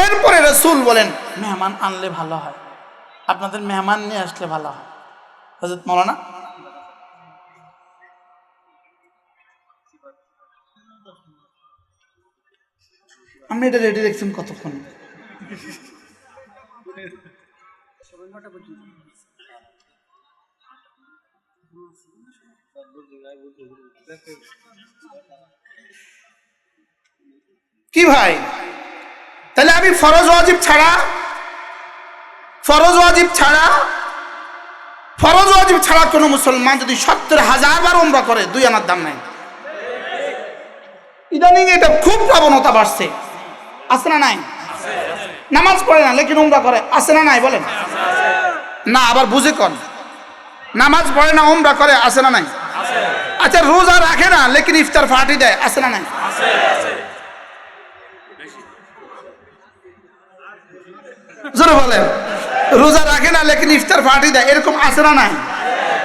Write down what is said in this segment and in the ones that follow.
এরপরে রসুল বলেন মেহমান আনলে ভালো হয়। আপনাদের মেহমান নিয়ে আসলে ভালো হয়। হজরত মৌলানা আপনি এটা রেডি দেখছেন কতক্ষণ? কি ভাই? তাহলে আমি ফরজ ওয়াজিব ছাড়া, ফরজ ওয়াজিব ছাড়া, ফরজ ওয়াজিব ছাড়া কোনো মুসলমান যদি সত্তর হাজার বার ওমরা করে, দুই আনার দাম নাই। ইদানিং এটা খুব প্রবণতা বাড়ছে। আছে না নাই? নামাজ পড়ে না, লেকিন ওমরা করে। আছে না নাই বলেন? না, আবার বুঝে কন। নামাজ পড়ে না ওমরা করে, আছে না নাই? আচ্ছা রোজা রাখে না, লেকিন ইফতার পার্টি দেয়, আছে না নাই? জোরে বলেন। রোজা রাখে না, লেকিন ইফতার পার্টি দেয়, এরকম না নাই?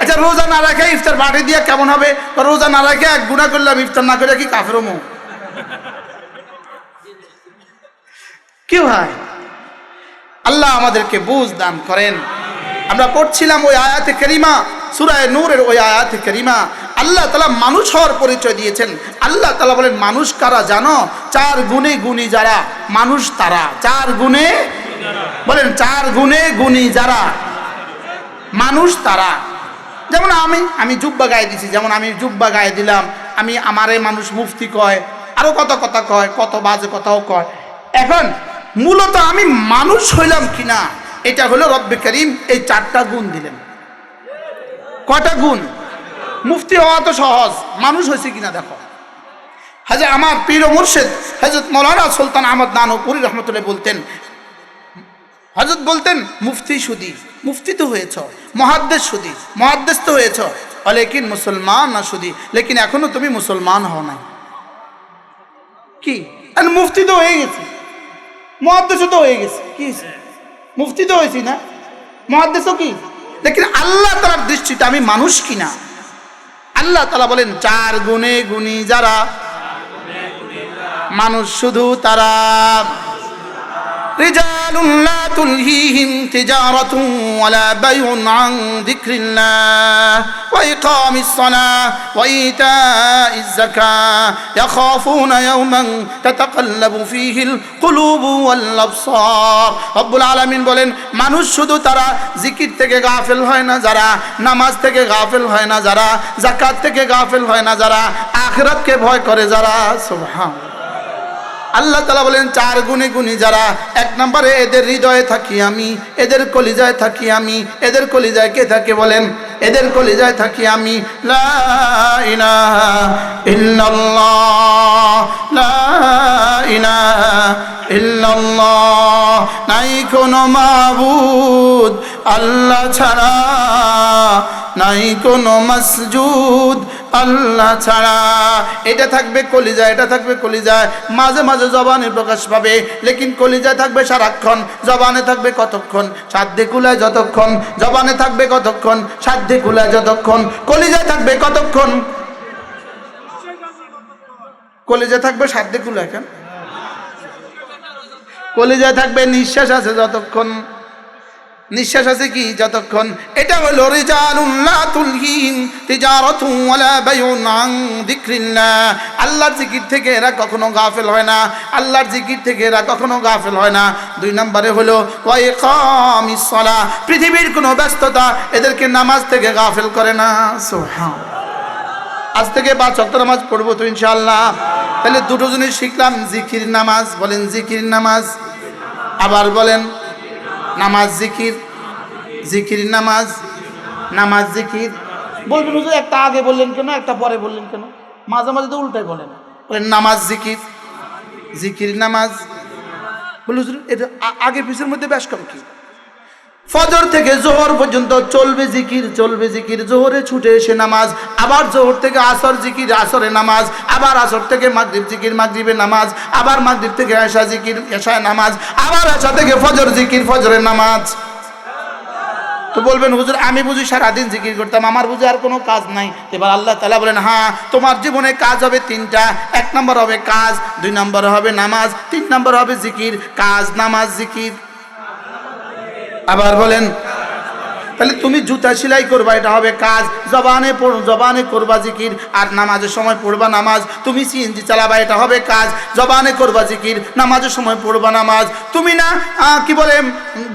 আচ্ছা রোজা না রাখে, ইফতার পার্টি দিয়ে কেমন হবে? রোজা না রাখে, এক গুণা করলাম, ইফতার না করে কি কাফের মুখ কি ভাই? আল্লাহ আমাদেরকে বুঝ দান করেন। আমরা পড়ছিলাম ওই আয়াতে করিমা, সুরায় নূরের ওই আয়াতে করিমা। আল্লাহ তালা মানুষ হওয়ার পরিচয় দিয়েছেন। আল্লাহ তালা বলেন, মানুষ কারা জানো? চার গুণে গুণী যারা, মানুষ তারা। চার গুণে বলেন, চার গুণে গুণী যারা, মানুষ তারা। যেমন আমি আমি জুব্বা গায়ে দিছি, যেমন আমি জুব্বা গায়ে দিলাম, আমি আমারে মানুষ মুফতি কয়, আরও কত কথা কয়, কত বাজে কথাও কয়। এখন মূলত আমি মানুষ হইলাম কিনা, এটা হলো রব্বে করিম এই চারটা গুণ দিলেন। কটা গুণ? মুফতি হওয়া তো সহজ, মানুষ হয়েছে কিনা দেখো। হাজে আমার পীর ও মুর্শেদ, হজরত মৌলানা সুলতান আহমদ নানপুরি রহমতুল্লাহ বলতেন হজরত বলতেন, মুফতি সুদি মুফতি তো হয়েছ, মহাদ্দেশ সুদি মহাদ্দেশ তো হয়েছ। লেকিন মুসলমান না সুদি লেকিন এখনও তুমি মুসলমান হও নাই। কি? মুফতি তো হয়ে গেছে। মহাদ্দেশও তো হয়ে গেছে। কি মুফতি তো হয়েছি না? মহাদ্দেশও কি? লেকিন আল্লাহ তালার দৃষ্টিতে আমি মানুষ কিনা আল্লাহ তালা বলেন, চার গুণে গুণী যারা, মানুষ শুধু তারা। رجال لا تلهيهم تجارة ولا بيع عن ذكر الله وإقام الصلاة وإيتاء الزكاة يخافون يوما تتقلب فيه القلوب والأبصار رب العالمين বলেন মানুষ শুধু তারা জিকির থেকে গাফেল হয় না যারা নামাজ থেকে গাফেল হয় না যারা জাকাত থেকে গাফেল হয় না যারা আখরাতকে ভয় করে যারা সুবহান আল্লাহ তালা বলেন, চার গুণে গুণী যারা, এক নম্বরে এদের হৃদয়ে থাকি আমি, এদের কলিজায় থাকি আমি, এদের কলিজায় কে থাকে বলেন? এদের কলিজায় থাকি আমি। নাই কোনো মাবুদ আল্লাহ ছাড়া। নাই কোনো মসজুদ আল্লাহ ছাড়া। এটা থাকবে কলিজা, এটা থাকবে কলিজায় মাঝে মাঝে জবানে প্রকাশ পাবে, লেকিন কলিজায় থাকবে সারাক্ষণ, জবানে থাকবে কতক্ষণ? সাধ্যে কুলায় যতক্ষণ, জবানে থাকবে কতক্ষণ? সাধ্যে কুলায় যতক্ষণ, কলিজায় থাকবে কতক্ষণ? কলিজা থাকবে সাধ্যে কুলায় কেন? কলিজায় থাকবে নিঃশ্বাস আছে যতক্ষণ? নিঃশ্বাস আছে কি যতক্ষণ? এটা হলো আল্লাহর জিকির থেকে এরা কখনো গাফেল হয় না। আল্লাহর জিকির থেকে এরা কখনো গাফেল হয় না। দুই নম্বরে হলো পৃথিবীর কোনো ব্যস্ততা এদেরকে নামাজ থেকে গাফেল করে না। আজ থেকে পাঁচ ওয়াক্ত নামাজ পড়ব তো ইনশাল্লাহ তাহলে দুটো জিনিস শিখলাম, জিকির নামাজ, বলেন জিকির নামাজ। আবার বলেন নামাজ জিকির জিকির নামাজ নামাজ জিকির। বলবেন হুজুর একটা আগে বললেন কেন একটা পরে বললেন কেন? মাঝে মাঝে তো উল্টাই বলেন। বলেন নামাজ জিকির জিকির নামাজ। বলে হুজুর এটা আগে পিছের মধ্যে ব্যাস কম কি? ফজর থেকে জোহর পর্যন্ত চলবে জিকির চলবে জিকির। জোহরে ছুটে এসে নামাজ, আবার জোহর থেকে আসর জিকির, আসরে নামাজ, আবার আসর থেকে মাগরিব জিকির, মাগরিবে নামাজ, আবার মাগরিব থেকে এশা জিকির এশায় নামাজ, আবার এশা থেকে ফজর জিকির, ফজরের নামাজ। তো বলবেন, হুজুর, আমি বুঝি সারাদিন জিকির করতাম, আমার বুঝি আর কোনো কাজ নাই। এবার আল্লাহ তালা বলেন হ্যাঁ তোমার জীবনে কাজ হবে তিনটা। এক নম্বর হবে কাজ, দুই নম্বর হবে নামাজ, তিন নম্বর হবে জিকির, কাজ, নামাজ, জিকির। আবার বলেন তাহলে তুমি জুতা সেলাই করবা, এটা হবে কাজ। জবানে জবানে করবা জিকির, আর নামাজের সময় পড়বা নামাজ। তুমি সিএনজি চালাবা, এটা হবে কাজ। জবানে করবা জিকির, নামাজের সময় পড়বা নামাজ। তুমি না কি বলে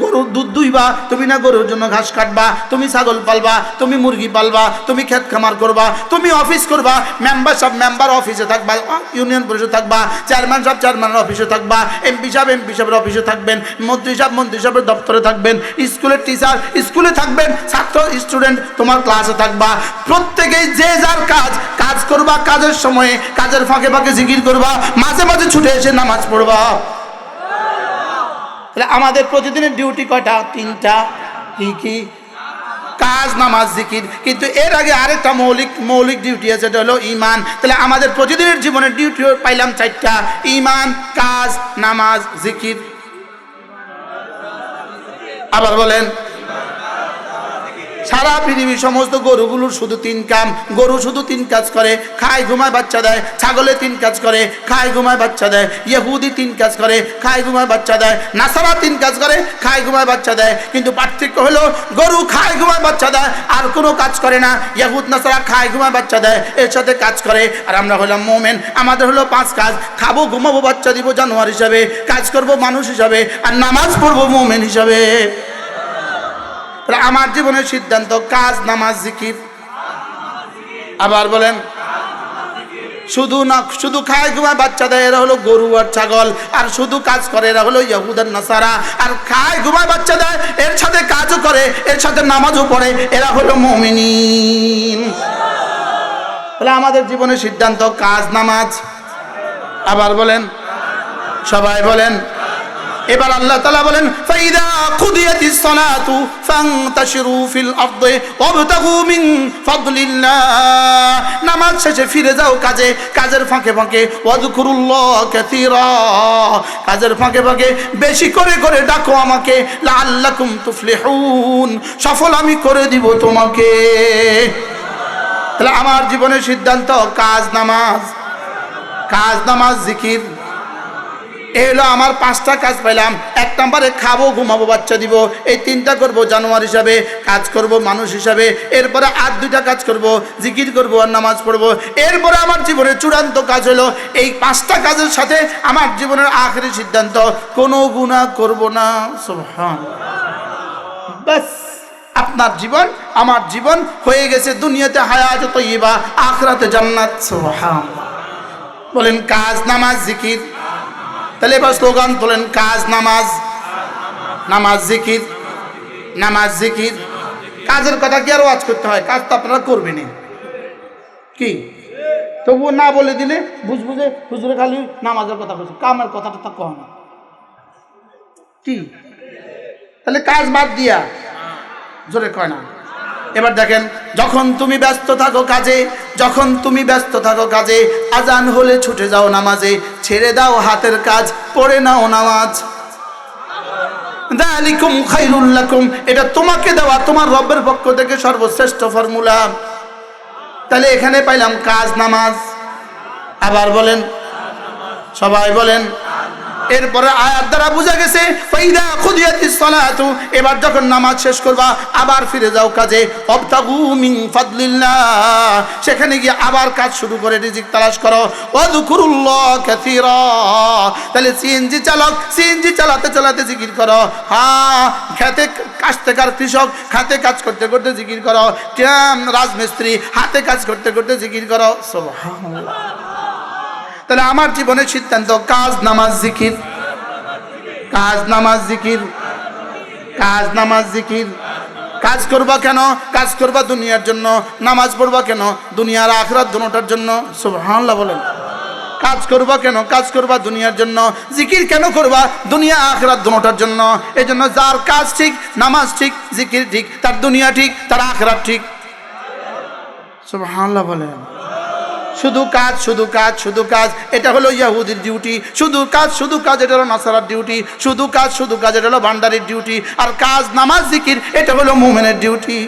গরুর দুধ দুইবা, তুমি না গরুর জন্য ঘাস কাটবা, তুমি ছাগল পালবা, তুমি মুরগি পালবা, তুমি ক্ষেত খামার করবা, তুমি অফিস করবা, মেম্বার সব মেম্বার অফিসে থাকবা ইউনিয়ন পরিষদ থাকবা, চেয়ারম্যান সব চেয়ারম্যানের অফিসে থাকবা, এমপি সাহেব, এমপি সাহেবের অফিসে থাকবেন, মন্ত্রী সাহেব, মন্ত্রী সাহেবের দপ্তরে থাকবেন, স্কুলের টিচার, স্কুলে থাকবেন ছাত্র স্টুডেন্ট তোমার ক্লাসে থাকবা। প্রত্যেকেই যে যার কাজ কাজ করবা, কাজের সময়ে, কাজের ফাঁকে ফাঁকে জিকির করবা, মাঝে মাঝে ছুটে এসে নামাজ পড়বা। তাহলে আমাদের প্রতিদিনের ডিউটি কয়টা? তিনটা। কি কি? কাজ, নামাজ, জিকির। কিন্তু এর আগে আরেকটা মৌলিক মৌলিক ডিউটি আছে যেটা হলো ইমান তাহলে আমাদের প্রতিদিনের জীবনের ডিউটি পাইলাম চারটা। ইমান কাজ, নামাজ, জিকির। আবার বলেন সারা পৃথিবীর সমস্ত গরুগুলোর শুধু তিন কাম। গরু শুধু তিন কাজ করে, খায়, ঘুমায়, বাচ্চা দেয়। ছাগলে তিন কাজ করে, খায়, ঘুমায়, বাচ্চা দেয়। ইহুদি তিন কাজ করে, খায়, ঘুমায়, বাচ্চা দেয়। নাসারা তিন কাজ করে, খায়, ঘুমায়, বাচ্চা দেয়। কিন্তু পার্থক্য হলো, গরু খায়, ঘুমায়, বাচ্চা দেয়। আর কোনো কাজ করে না। ইহুদ, নাসারা খায়, ঘুমায়, বাচ্চা দেয়। এর সাথে কাজ করে। আর আমরা হলাম মোমেন। আমাদের হলো পাঁচ কাজ। খাব, ঘুমাবো, বাচ্চা দিব জানোয়ার হিসাবে। কাজ করব মানুষ হিসাবে। আর নামাজ পড়ব মোমেন হিসাবে। আমার জীবনের সিদ্ধান্ত, কাজ, নামাজ, জিকির। আবার বলেন, শুধু না, শুধু খায় ঘুমায় বাচ্চা দেয় এরা হলো গরু আর ছাগল, আর শুধু কাজ করে, এরা হলো ইয়াহুদার নাসারা। আর খায় ঘুমায় বাচ্চাদের, এর সাথে কাজও করে, এর সাথে নামাজও পড়ে, এরা হলো মমিনিন। তাহলে আমাদের জীবনের সিদ্ধান্ত, কাজ, নামাজ। আবার বলেন, সবাই বলেন এবার আল্লাহ তালা বলেন, ফাইদা কুদিয়াতি সালাতু ফান্তাশিরু ফিল আরদি ওয়াবতাগু মিন ফাদলিল্লাহ। নামাজ শেষে ফিরে যাও কাজে, কাজের ফাঁকে ফাঁকে ওয়াজকুরুল্লাহ কাসীরা। কাজের ফাঁকে ফাঁকে, বেশি করে করে ডাকো আমাকে, লাআল্লাকুম তুফলিহুন। সফল আমি করে দিব তোমাকে। তাহলে আমার জীবনের সিদ্ধান্ত, কাজ, নামাজ। কাজ, নামাজ, জিকির। এই হলো আমার পাঁচটা কাজ পাইলাম। এক নম্বরে খাব, ঘুমাবো, বাচ্চা দিব। এই তিনটা করব জানোয়ার হিসাবে, কাজ করব মানুষ হিসাবে। এরপরে আর দুইটা কাজ করব, জিকির করব আর নামাজ পড়ব। এরপরে আমার জীবনের চূড়ান্ত কাজ হলো, এই পাঁচটা কাজের সাথে আমার জীবনের আখেরি সিদ্ধান্ত। কোনো গুণা করব না আপনার জীবন, আমার জীবন হয়ে গেছে দুনিয়াতে হায়াত তৈবা আখরাতে জান্নাত বলেন কাজ, নামাজ, জিকির। তাহলে এবার স্লোগান তোলেন কাজ, নামাজ নামাজ, জিকির নামাজ, জিকির। কাজের কথা কি আরও আজ করতে হয়? কাজ তো আপনারা করবেনই। কি? তবুও না বলে দিলে বুঝবুঝে হুজুরে খালি নামাজের কথা বলছে, কামের কথাটা তো কম না। কি? তাহলে কাজ বাদ দিয়া, জোরে কয় না। এবার দেখেন, যখন তুমি ব্যস্ত থাকো কাজে, যখন তুমি ব্যস্ত থাকো কাজে, আজান হলে ছুটে যাও নামাজে, ছেড়ে দাও হাতের কাজ, পড়ে নাও নামাজ। দালিকুম খাইরুল লাকুম, এটা তোমাকে দেওয়া, তোমার রবের পক্ষ থেকে সর্বশ্রেষ্ঠ ফর্মুলা। তাহলে এখানে পাইলাম কাজ নামাজ। আবার বলেন, সবাই বলেন এরপরে আয়াত দ্বারা বোঝা গেছে, ফাইদা খুদিয়াতিস সালাতু এবার যখন নামাজ শেষ করবা, আবার ফিরে যাও কাজে, অবতাগু মিন ফাদলিল্লাহ সেখানে গিয়ে আবার কাজ শুরু করে, রিজিক তালাশ করো, ওয়াযকুরুল্লাহ কাসীরা তাহলে সিএনজি চালক, সিএনজি চালাতে চালাতে জিকির করো হ্যাঁ খেতে কাস্তেকার কৃষক হাতে কাজ করতে করতে জিকির করো রাজমিস্ত্রি, হাতে কাজ করতে করতে জিকির করো সুবহানাল্লাহ। তাহলে আমার জীবনের সিদ্ধান্ত, কাজ, নামাজ, জিকির। কাজ, নামাজ, জিকির। কাজ, নামাজ, জিকির। কাজ করবা কেন? কাজ করবা দুনিয়ার জন্য। নামাজ পড়বা কেন? দুনিয়ার আখরাত দুটার জন্য। সুবহানাল্লাহ বলেন। কাজ করবা কেন? কাজ করবা দুনিয়ার জন্য। জিকির কেন করবা? দুনিয়া আখরাত দুটার জন্য। এই জন্য যার কাজ ঠিক, নামাজ ঠিক, জিকির ঠিক, তার দুনিয়া ঠিক, তার আখরাত ঠিক। সুবহানাল্লাহ বলেন। শুধু কাজ শুধু কাজ শুধু কাজ এটা হলো ইয়াহুদির ডিউটি শুধু কাজ শুধু কাজ এটা হলো নাসারার ডিউটি শুধু কাজ শুধু কাজ এটা হলো ভান্ডারির ডিউটি আর কাজ নামাজ জিকির এটা হলো মুমেনের ডিউটি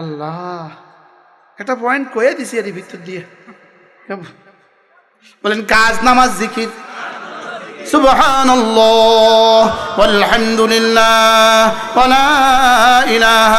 আল্লাহ একটা পয়েন্ট কয়ে দিছি এর ভিতর দিয়ে বলেন কাজ নামাজ জিকির سبحان الله والحمد لله ولا إله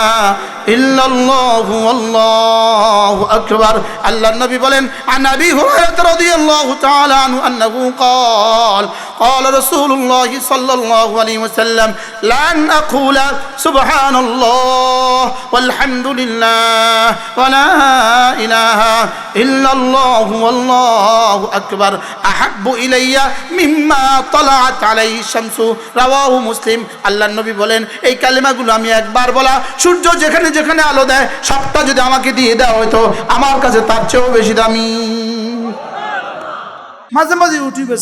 إلا الله والله أكبر الله النبي بلن عن أبي هريرة رضي الله تعالى عنه أنه قال قال رسول الله صلى الله عليه وسلم لن أقول سبحان الله والحمد لله ولا إله إلا الله والله أكبر أحب إلي مما طلعت عليه الشمس رواه মুসলিম আল্লাহ নবী বলেন এই কালেমাগুলো আমি একবার বলা সূর্য যেখানে যেখানে আলো দেয়, সবটা যদি আমাকে দিয়ে দেওয়া হয়তো আমার কাছে তার চেয়েও বেশি দামি। মাঝে মাঝে ইউটিউবে